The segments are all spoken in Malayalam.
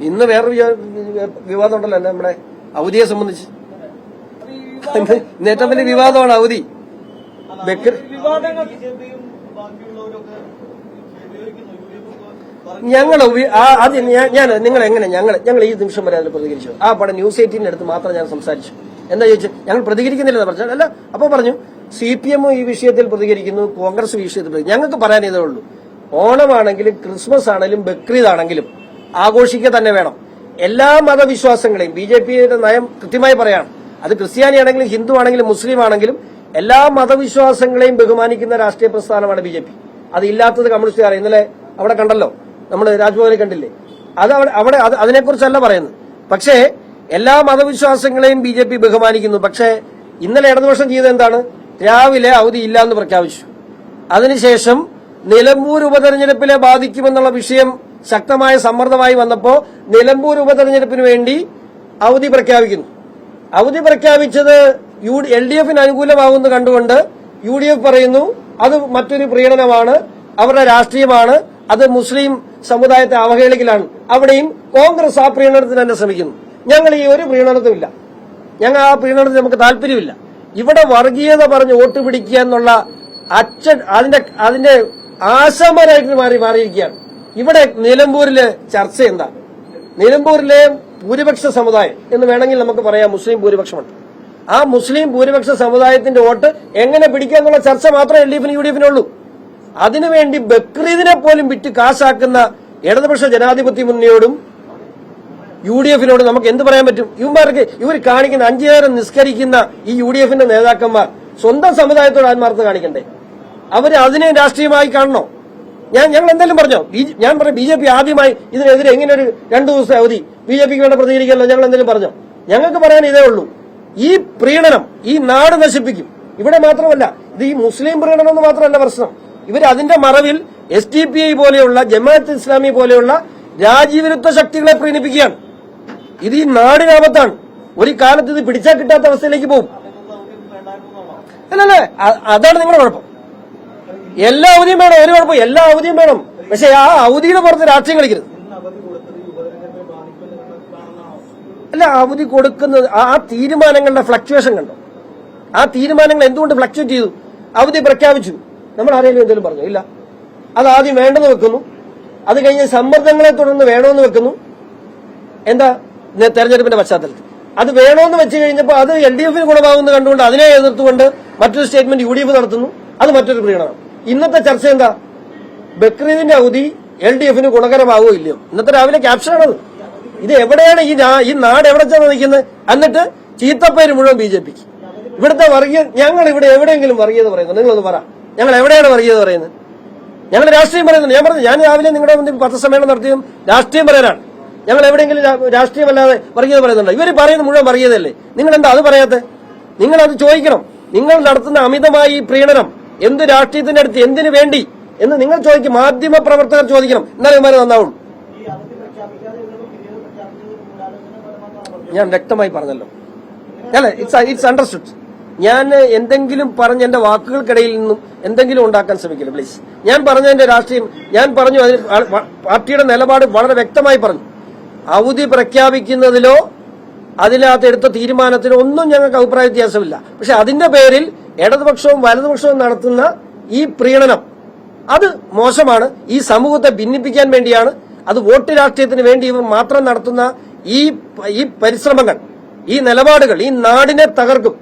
ഇന്ന് വേറൊരു വിവാ- വിവാദം ഉണ്ടല്ലോ നമ്മുടെ അവധിയെ സംബന്ധിച്ച്. ഇന്ന് ഏറ്റവും വലിയ വിവാദമാണ് അവധി. ഞങ്ങൾ അത് ഞാൻ- നിങ്ങൾ എങ്ങനെ ഞങ്ങൾ ഞങ്ങൾ ഈ നിമിഷം വരെ അതിൽ പ്രതികരിച്ചു. ആ പടം ന്യൂസ് എയ്റ്റീന്റെ അടുത്ത് മാത്രം ഞാൻ സംസാരിച്ചു. എന്താ ചോദിച്ചു ഞങ്ങൾ പ്രതികരിക്കുന്നില്ലെന്ന് പറഞ്ഞു അല്ല അപ്പൊ പറഞ്ഞു സി പി എം ഈ വിഷയത്തിൽ പ്രതികരിക്കുന്നു കോൺഗ്രസ് ഈ വിഷയത്തിൽ ഞങ്ങൾക്ക് പറയാനേ ഇതേ ഉള്ളൂ. ഓണമാണെങ്കിലും ക്രിസ്മസ് ആണെങ്കിലും ബക്രീദ് ആണെങ്കിലും ആഘോഷിക്കുക തന്നെ വേണം. എല്ലാ മതവിശ്വാസങ്ങളെയും ബി ജെ പിയുടെ നയം കൃത്യമായി പറയാണ്. അത് ക്രിസ്ത്യാനി ആണെങ്കിലും ഹിന്ദു ആണെങ്കിലും മുസ്ലിം ആണെങ്കിലും എല്ലാ മതവിശ്വാസങ്ങളെയും ബഹുമാനിക്കുന്ന രാഷ്ട്രീയ പ്രസ്ഥാനമാണ് ബി ജെ പി. അത് ഇല്ലാത്തത് കമ്മ്യൂണിസ്റ്റുകാർ ഇന്നലെ അവിടെ കണ്ടല്ലോ നമ്മൾ രാജ്ഭവനിൽ കണ്ടില്ലേ? അത് അവിടെ അവിടെ അത് അതിനെക്കുറിച്ചല്ല പറയുന്നത്. പക്ഷേ എല്ലാ മതവിശ്വാസങ്ങളെയും ബി ജെ പി ബഹുമാനിക്കുന്നു. പക്ഷേ ഇന്നലെ ഇടതുപക്ഷം ചെയ്തത് എന്താണ്? രാവിലെ അവധി ഇല്ല എന്ന് പ്രഖ്യാപിച്ചു. അതിനുശേഷം നിലമ്പൂർ ഉപതെരഞ്ഞെടുപ്പിലെ ബാധിക്കുമെന്നുള്ള വിഷയം ശക്തമായ സമ്മർദ്ദമായി വന്നപ്പോൾ നിലമ്പൂർ ഉപതെരഞ്ഞെടുപ്പിന് വേണ്ടി അവധി പ്രഖ്യാപിക്കുന്നു. അവധി പ്രഖ്യാപിച്ചത് യു എൽ ഡി എഫിന് അനുകൂലമാകുമെന്ന് കണ്ടുകൊണ്ട് യു ഡി എഫ് പറയുന്നു അത് മറ്റൊരു പ്രീണനമാണ് അവരുടെ രാഷ്ട്രീയമാണ് അത് മുസ്ലിം സമുദായത്തെ അവഹേളിക്കലാണ്. അവിടെയും കോൺഗ്രസ് ആ പ്രീണനത്തിന് തന്നെ ശ്രമിക്കുന്നു. ഞങ്ങൾ ഈ ഒരു പ്രീണനത്തുമില്ല. ഞങ്ങൾ ആ പ്രീണനത്തിന് നമുക്ക് താല്പര്യമില്ല. ഇവിടെ വർഗീയത പറഞ്ഞ് വോട്ട് പിടിക്കുക എന്നുള്ള അച്ഛൻ അതിന്റെ അതിന്റെ ആശാമാരായിട്ട് മാറി മാറിയിരിക്കുകയാണ്. ഇവിടെ നിലമ്പൂരിലെ ചർച്ച എന്താ? നിലമ്പൂരിലെ ഭൂരിപക്ഷ സമുദായം എന്ന് വേണമെങ്കിൽ നമുക്ക് പറയാം മുസ്ലിം ഭൂരിപക്ഷമുണ്ട്. ആ മുസ്ലിം ഭൂരിപക്ഷ സമുദായത്തിന്റെ വോട്ട് എങ്ങനെ പിടിക്കുക എന്നുള്ള ചർച്ച മാത്രമേ എൽ ഡി എഫിന് യു ഡി എഫിനുള്ളൂ. അതിനുവേണ്ടി ബക്രീദിനെ പോലും വിറ്റ് കാശാക്കുന്ന ഇടതുപക്ഷ ജനാധിപത്യ മുന്നണിയോടും യു ഡി എഫിനോട് നമുക്ക് എന്ത് പറയാൻ പറ്റും? ഇവന്മാർക്ക് ഇവർ കാണിക്കുന്ന അഞ്ചു നേരം നിസ്കരിക്കുന്ന ഈ യു ഡി എഫിന്റെ നേതാക്കന്മാർ സ്വന്തം സമുദായത്തോട് ആത്മാർത്ഥത കാണിക്കണ്ടേ? അവർ അതിനെ രാഷ്ട്രീയമായി കാണണോ? ഞാൻ ഞങ്ങൾ എന്തെങ്കിലും പറഞ്ഞോ? ഞാൻ പറഞ്ഞു ബി ജെ പി ആദ്യമായി ഇതിനെതിരെ എങ്ങനെ ഒരു രണ്ടു ദിവസം അവധി. ബി ജെ പിക്ക് വേണ്ട പ്രതികരിക്കല്ലോ ഞങ്ങൾ എന്തെങ്കിലും പറഞ്ഞോ? ഞങ്ങൾക്ക് പറയാൻ ഇതേ ഉള്ളൂ. ഈ പ്രീണനം ഈ നാട് നശിപ്പിക്കും. ഇവിടെ മാത്രമല്ല ഇത് ഈ മുസ്ലിം പ്രീണനം എന്ന് മാത്രമല്ല പ്രശ്നം. ഇവർ അതിന്റെ മറവിൽ എസ് ടി പി ഐ പോലെയുള്ള ജമാഅത്ത് ഇസ്ലാമി പോലെയുള്ള രാജ്യവിരുദ്ധ ശക്തികളെ പ്രീണിപ്പിക്കുകയാണ്. ഇത് ഈ നാടിനാപത്താണ്. ഒരു കാലത്ത് ഇത് പിടിച്ചാൽ കിട്ടാത്ത അവസ്ഥയിലേക്ക് പോകും. അല്ലല്ലേ? അതാണ് നിങ്ങളുടെ കുഴപ്പം. എല്ലാ അവധിയും വേണം ഒരു കുഴപ്പം എല്ലാ അവധിയും വേണം. പക്ഷെ ആ അവധിയുടെ പുറത്ത് രാഷ്ട്രീയം കളിക്കരുത്. അല്ല അവധി കൊടുക്കുന്നത് ആ തീരുമാനങ്ങളുടെ ഫ്ലക്ച്വേഷൻ കണ്ടോ? ആ തീരുമാനങ്ങൾ എന്തുകൊണ്ട് ഫ്ലക്ച്വേറ്റ് ചെയ്തു? അവധി പ്രഖ്യാപിച്ചു. നമ്മൾ ആരെങ്കിലും എന്തെങ്കിലും പറഞ്ഞു? ഇല്ല. അത് ആദ്യം വേണ്ടെന്ന് വെക്കുന്നു. അത് കഴിഞ്ഞ് സമ്മർദ്ദങ്ങളെ തുടർന്ന് വേണമെന്ന് വെക്കുന്നു. എന്താ? തെരഞ്ഞെടുപ്പിന്റെ പശ്ചാത്തലത്തിൽ. അത് വേണമെന്ന് വെച്ച് കഴിഞ്ഞപ്പോൾ അത് എൽ ഡി എഫിന് ഗുണമാകുമെന്ന് കണ്ടുകൊണ്ട് അതിനെ എതിർത്തുകൊണ്ട് മറ്റൊരു സ്റ്റേറ്റ്മെന്റ് യു ഡി എഫ് നടത്തുന്നു. അത് മറ്റൊരു പ്രീണനം. ഇന്നത്തെ ചർച്ച എന്താ? ബക്രീദിന്റെ അവധി എൽ ഡി എഫിന് ഗുണകരമാവോ ഇല്ലയോ? ഇന്നത്തെ രാവിലെ ക്യാപ്ഷനാണത്. ഇത് എവിടെയാണ് ഈ ഈ നാട് എവിടെ ചെന്ന് നിൽക്കുന്നത്? എന്നിട്ട് ചീത്തപ്പേര് മുഴുവൻ ബി ജെ പിക്ക് ഇവിടുത്തെ വർഗീയ ഞങ്ങൾ ഇവിടെ എവിടെയെങ്കിലും വർഗീയത പറയുന്നു നിങ്ങളൊന്ന് പറ. ഞങ്ങൾ എവിടെയാണ് വർഗീയത പറയുന്നത്? ഞങ്ങൾ രാഷ്ട്രീയം പറയുന്നു ഞാൻ പറഞ്ഞു ഞാൻ രാവിലെ നിങ്ങളുടെ മുന്നിൽ പത്രസമ്മേളനം നടത്തിയും രാഷ്ട്രീയം പറയാനാണ് ഞങ്ങൾ എവിടെയെങ്കിലും രാഷ്ട്രീയമല്ലാതെ വർഗീയത പറയുന്നുണ്ടോ? ഇവർ പറയുന്നത് മുഴുവൻ വർഗീയതയല്ലേ? നിങ്ങൾ എന്താ അത് പറയാത്തത്? നിങ്ങൾ അത് ചോദിക്കണം. നിങ്ങൾ നടത്തുന്ന അമിതമായി പ്രീണനം എന്ത് രാഷ്ട്രീയത്തിന്റെ അടുത്ത് എന്തിനു വേണ്ടി എന്ന് നിങ്ങൾ ചോദിക്കും. മാധ്യമ പ്രവർത്തകർ ചോദിക്കണം. എന്നാലും ഇവന്മാർ നന്നാവും. ഞാൻ വ്യക്തമായി പറഞ്ഞല്ലോ. അല്ല ഇറ്റ്സ് ഇറ്റ്സ് അണ്ടർസ്റ്റുഡ് ഞാൻ എന്തെങ്കിലും പറഞ്ഞ എന്റെ വാക്കുകൾക്കിടയിൽ നിന്നും എന്തെങ്കിലും ഉണ്ടാക്കാൻ ശ്രമിക്കില്ല പ്ലീസ് ഞാൻ പറഞ്ഞ പറഞ്ഞതിന്റെ രാഷ്ട്രീയം ഞാൻ പറഞ്ഞു അതിന് പാർട്ടിയുടെ നിലപാട് വളരെ വ്യക്തമായി പറഞ്ഞു. അവധി പ്രഖ്യാപിക്കുന്നതിലോ അതിനകത്ത് എടുത്ത തീരുമാനത്തിനോ ഒന്നും ഞങ്ങൾക്ക് അഭിപ്രായ വ്യത്യാസമില്ല. പക്ഷെ അതിന്റെ പേരിൽ ഇടതുപക്ഷവും വലതുപക്ഷവും നടത്തുന്ന ഈ പ്രീണനം അത് മോശമാണ്. ഈ സമൂഹത്തെ ഭിന്നിപ്പിക്കാൻ വേണ്ടിയാണ് അത് വോട്ട് രാഷ്ട്രീയത്തിന് വേണ്ടി ഇവർ മാത്രം നടത്തുന്ന ഈ ഈ പരിശ്രമങ്ങൾ ഈ നിലപാടുകൾ ഈ നാടിനെ തകർക്കും.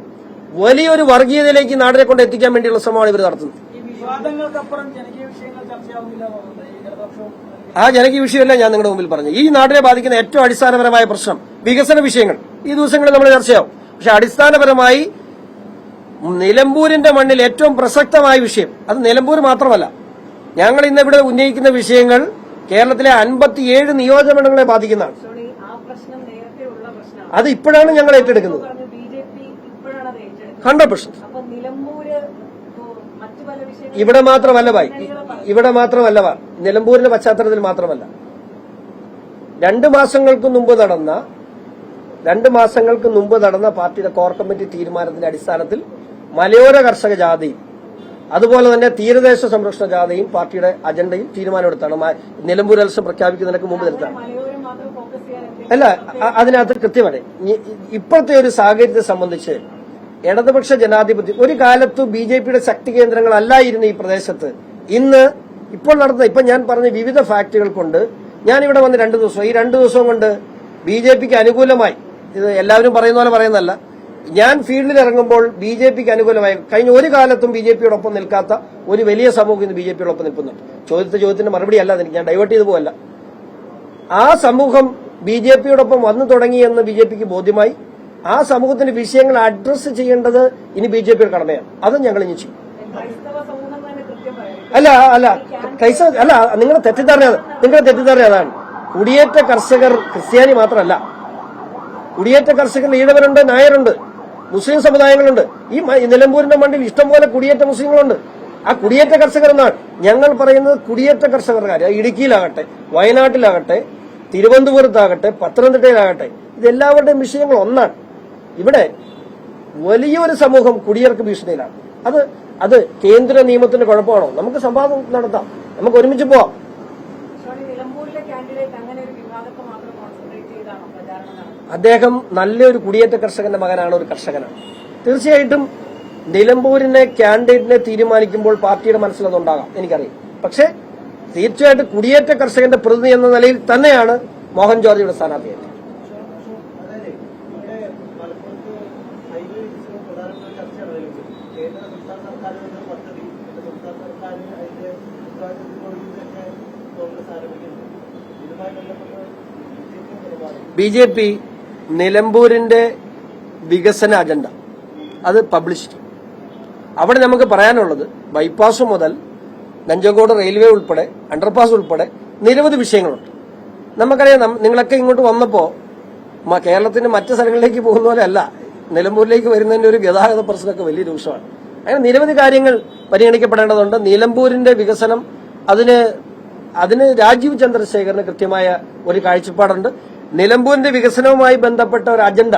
വലിയൊരു വർഗീയതയിലേക്ക് നാടിനെ കൊണ്ട് എത്തിക്കാൻ വേണ്ടിയുള്ള ശ്രമമാണ് ഇവർ നടത്തുന്നത്. ആ ജനകീയ വിഷയമല്ല ഞാൻ നിങ്ങളുടെ മുമ്പിൽ പറഞ്ഞു ഈ നാടിനെ ബാധിക്കുന്ന ഏറ്റവും അടിസ്ഥാനപരമായ പ്രശ്നം വികസന വിഷയങ്ങൾ. ഈ ദിവസങ്ങളിൽ നമ്മൾ ചർച്ചയാവും. പക്ഷെ അടിസ്ഥാനപരമായി നിലമ്പൂരിന്റെ മണ്ണിൽ ഏറ്റവും പ്രസക്തമായ വിഷയം. അത് നിലമ്പൂർ മാത്രമല്ല. ഞങ്ങൾ ഇന്ന് ഇവിടെ ഉന്നയിക്കുന്ന വിഷയങ്ങൾ കേരളത്തിലെ അൻപത്തിയേഴ് ബാധിക്കുന്നതാണ്. നേരത്തെ ഉള്ള പ്രശ്നമാണ്. അത് ഇപ്പോഴാണ് ഞങ്ങൾ ഏറ്റെടുക്കുന്നത്. Hundred percent. ഇവിടെ മാത്രമല്ല ഭായ്. ഇവിടെ മാത്രമല്ല നിലമ്പൂരിന്റെ പശ്ചാത്തലത്തിൽ മാത്രമല്ല. രണ്ട് മാസങ്ങൾക്ക് മുമ്പ് നടന്ന രണ്ട് മാസങ്ങൾക്ക് മുമ്പ് നടന്ന പാർട്ടിയുടെ കോർ കമ്മിറ്റി തീരുമാനത്തിന്റെ അടിസ്ഥാനത്തിൽ മലയോര കർഷക ജാഥയും അതുപോലെ തന്നെ തീരദേശ സംരക്ഷണ ജാഥയും പാർട്ടിയുടെ അജണ്ടയും തീരുമാനമെടുത്താണ്. നിലമ്പൂർ അലസം പ്രഖ്യാപിക്കുന്നതിനൊക്കെ മുമ്പ് എന്തെങ്കിലും അല്ല അതിനകത്ത് കൃത്യമായി ഇപ്പോഴത്തെ ഒരു സാഹചര്യത്തെ സംബന്ധിച്ച് ഇടതുപക്ഷ ജനാധിപത്യം ഒരു കാലത്തു ബി ജെ പിയുടെ ശക്തി കേന്ദ്രങ്ങളല്ലായിരുന്നു ഈ പ്രദേശത്ത്. ഇന്ന് ഇപ്പോൾ നടന്ന ഇപ്പൊ ഞാൻ പറഞ്ഞ വിവിധ ഫാക്ടറികൾ കൊണ്ട് ഞാൻ ഇവിടെ വന്ന് രണ്ടു ദിവസം ഈ രണ്ടു ദിവസം കൊണ്ട് ബി ജെ പിക്ക് അനുകൂലമായി. ഇത് എല്ലാവരും പറയുന്ന പോലെ പറയുന്നതല്ല. ഞാൻ ഫീൽഡിൽ ഇറങ്ങുമ്പോൾ ബി ജെ പിക്ക് അനുകൂലമായി കഴിഞ്ഞ ഒരു കാലത്തും ബി ജെ പിയോടൊപ്പം നിൽക്കാത്ത ഒരു വലിയ സമൂഹം ഇന്ന് ബി ജെ പിയോടൊപ്പം നിൽക്കുന്നുണ്ട്. ചോദ്യത്തെ ചോദ്യത്തിന്റെ മറുപടി അല്ല എനിക്ക് ഞാൻ ഡൈവേർട്ട് ചെയ്തു പോകല്ല ആ സമൂഹം ബി ജെ പിയോടൊപ്പം വന്നു തുടങ്ങിയെന്ന് ബി ജെ പിക്ക് ബോധ്യമായി. ആ സമൂഹത്തിന്റെ വിഷയങ്ങൾ അഡ്രസ്സ് ചെയ്യേണ്ടത് ഇനി ബി ജെ പിയുടെ കടമയാണ്. അത് ഞങ്ങൾ ഇനി ചെയ്യും. അല്ല അല്ല. ക്രൈസ്തവ അല്ല നിങ്ങൾ തെറ്റിദ്ധാരണ നിങ്ങളുടെ തെറ്റിദ്ധാരണ അതാണ്. കുടിയേറ്റ കർഷകർ ക്രിസ്ത്യാനി മാത്രമല്ല. കുടിയേറ്റ കർഷകർ ഈഴവരുണ്ട് നായരുണ്ട്. മുസ്ലിം സമുദായങ്ങളുണ്ട്. ഈ നിലമ്പൂരിന്റെ മണ്ണിൽ ഇഷ്ടംപോലെ കുടിയേറ്റ മുസ്ലിങ്ങളുണ്ട്. ആ കുടിയേറ്റ കർഷകർ എന്നാണ് ഞങ്ങൾ പറയുന്നത് കുടിയേറ്റ കർഷകർക്കാർ ഇടുക്കിയിലാകട്ടെ വയനാട്ടിലാകട്ടെ തിരുവനന്തപുരത്താകട്ടെ പത്തനംതിട്ടയിലാകട്ടെ ഇതെല്ലാവരുടെയും വിഷയങ്ങൾ ഒന്നാണ്. ഇവിടെ വലിയൊരു സമൂഹം കുടിയേർക്ക് ഭീഷണിയിലാണ്. അത് അത് കേന്ദ്ര നിയമത്തിന്റെ കുഴപ്പമാണോ? നമുക്ക് സംവാദം നടത്താം. നമുക്ക് ഒരുമിച്ച് പോവാം ഷോണി നിലമ്പൂരിലെ കാൻഡിഡേറ്റ് അങ്ങനെ ഒരു വിഭാഗത്തെ മാത്രം കോൺസെൻട്രേറ്റ് ചെയ്താണോ പ്രചാരണം നടത്തുന്നത് അദ്ദേഹം നല്ലൊരു കുടിയേറ്റ കർഷകന്റെ മകനാണ് ഒരു കർഷകനാണ്. തീർച്ചയായിട്ടും നിലമ്പൂരിനെ കാൻഡിഡേറ്റിനെ തീരുമാനിക്കുമ്പോൾ പാർട്ടിയുടെ മനസ്സിൽ അതുണ്ടാകാം എനിക്കറിയാം. പക്ഷേ തീർച്ചയായിട്ടും കുടിയേറ്റ കർഷകന്റെ പ്രതിനിധി എന്ന നിലയിൽ തന്നെയാണ് മോഹൻ ജോർജിയുടെ നിലപാട് ബി ജെ പി നിലമ്പൂരിന്റെ വികസന അജണ്ട. അത് ചെയ്യും അവിടെ നമുക്ക് പറയാനുള്ളത് ബൈപ്പാസ് മുതൽ നഞ്ചങ്കോട് റെയിൽവേ ഉൾപ്പെടെ അണ്ടർപാസ് ഉൾപ്പെടെ നിരവധി വിഷയങ്ങളുണ്ട്. നമുക്കറിയാം നിങ്ങളൊക്കെ ഇങ്ങോട്ട് വന്നപ്പോ മ- കേരളത്തിന്റെ മറ്റ് സ്ഥലങ്ങളിലേക്ക് പോകുന്ന പോലെ അല്ല നിലമ്പൂരിലേക്ക് വരുന്നതിന്റെ ഒരു ഗതാഗത പ്രശ്നമൊക്കെ വലിയ രൂക്ഷമാണ്. അങ്ങനെ നിരവധി കാര്യങ്ങൾ പരിഗണിക്കപ്പെടേണ്ടതുണ്ട്. നിലമ്പൂരിന്റെ വികസനം അതിന് അതിന് രാജീവ് ചന്ദ്രശേഖരന് കൃത്യമായ ഒരു കാഴ്ചപ്പാടുണ്ട്. നിലമ്പൂരിന്റെ വികസനവുമായി ബന്ധപ്പെട്ട ഒരു അജണ്ട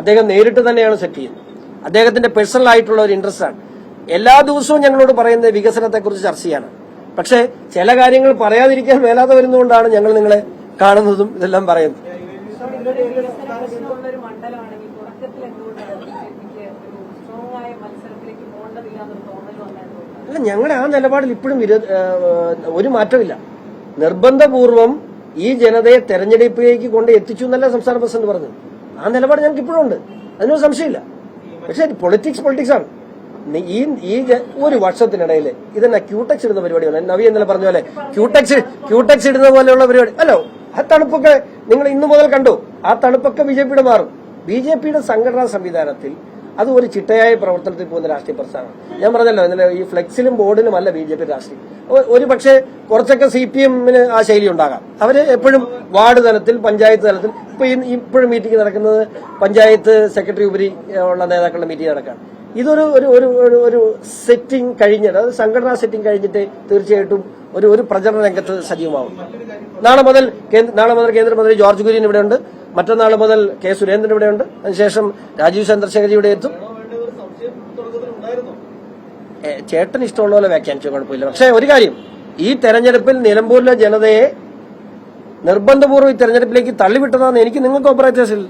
അദ്ദേഹം നേരിട്ട് തന്നെയാണ് സെറ്റ് ചെയ്യുന്നത്. അദ്ദേഹത്തിന്റെ പേഴ്സണൽ ആയിട്ടുള്ള ഒരു ഇൻട്രസ്റ്റ് ആണ്. എല്ലാ ദിവസവും ഞങ്ങളോട് പറയുന്നത് വികസനത്തെക്കുറിച്ച് ചർച്ച ചെയ്യാനാണ് പക്ഷേ ചില കാര്യങ്ങൾ പറയാതിരിക്കാൻ മേലാതെ വരുന്നതുകൊണ്ടാണ് ഞങ്ങൾ നിങ്ങളെ കാണുന്നതും ഇതെല്ലാം പറയുന്നത്. അല്ല ഞങ്ങളുടെ ആ നിലപാടിൽ ഇപ്പോഴും ഒരു മാറ്റമില്ല. നിർബന്ധപൂർവം ഈ ജനതയെ തെരഞ്ഞെടുപ്പിലേക്ക് കൊണ്ട് എത്തിച്ചു എന്നല്ല സംസ്ഥാന പ്രസിഡന്റ് പറഞ്ഞത്? ആ നിലപാട് ഞങ്ങൾക്ക് ഇപ്പോഴും ഉണ്ട്. അതിനൊരു സംശയമില്ല. പക്ഷെ പൊളിറ്റിക്സ് പൊളിറ്റിക്സ് ആണ്. ഈ ഈ ഒരു വർഷത്തിനിടയിൽ ഇതെന്നെ ക്യൂടെക്സ് ഇടുന്ന പരിപാടിയാണ് നവി എന്നല്ല പറഞ്ഞ പോലെ ക്യൂടെക്സ് ക്യൂടെക്സ് ഇടുന്ന പോലെയുള്ള പരിപാടി. അല്ലോ ആ തണുപ്പൊക്കെ നിങ്ങൾ ഇന്നു മുതൽ കണ്ടു. ആ തണുപ്പൊക്കെ ബി ജെ പിയുടെ മാറും. ബി ജെ പിയുടെ സംഘടനാ സംവിധാനത്തിൽ അത് ഒരു ചിട്ടയായ പ്രവർത്തനത്തിൽ പോകുന്ന രാഷ്ട്രീയ പ്രസ്ഥാനമാണ്. ഞാൻ പറഞ്ഞല്ലോ ഇന്നലെ ഈ ഫ്ലെക്സിലും ബോർഡിലും അല്ല ബി ജെ പി രാഷ്ട്രീയം. ഒരു പക്ഷേ കുറച്ചൊക്കെ സി പി എമ്മിന് ആ ശൈലി ഉണ്ടാകാം. അവർ എപ്പോഴും വാർഡ് തലത്തിൽ പഞ്ചായത്ത് തലത്തിൽ ഇപ്പൊ ഇപ്പോഴും മീറ്റിംഗ് നടക്കുന്നത് പഞ്ചായത്ത് സെക്രട്ടറി ഉപരി ഉള്ള നേതാക്കളുടെ മീറ്റിംഗ് നടക്കാണ്. ഇതൊരു ഒരു ഒരു ഒരു സെറ്റിംഗ് കഴിഞ്ഞിട്ട് അതായത് സംഘടനാ സെറ്റിംഗ് കഴിഞ്ഞിട്ട് തീർച്ചയായിട്ടും ഒരു ഒരു പ്രചരണ രംഗത്ത് സജീവമാവും. നാളെ മുതൽ നാളെ മുതൽ കേന്ദ്രമന്ത്രി ജോർജ് കുര്യൻ ഇവിടെയുണ്ട് മറ്റന്നാൾ മുതൽ കെ സുരേന്ദ്രൻ ഇവിടെയുണ്ട്. അതിനുശേഷം രാജീവ് ചന്ദ്രശേഖരജിയുടെ എത്തും. ചേട്ടൻ ഇഷ്ടമുള്ള പോലെ വ്യാഖ്യാനിച്ചു കുഴപ്പമില്ല. പക്ഷേ ഒരു കാര്യം. ഈ തെരഞ്ഞെടുപ്പിൽ നിലമ്പൂരിലെ ജനതയെ നിർബന്ധപൂർവം ഈ തെരഞ്ഞെടുപ്പിലേക്ക് തള്ളിവിട്ടതാണെന്ന് എനിക്ക് നിങ്ങൾക്ക് അഭിപ്രായത്തിൽ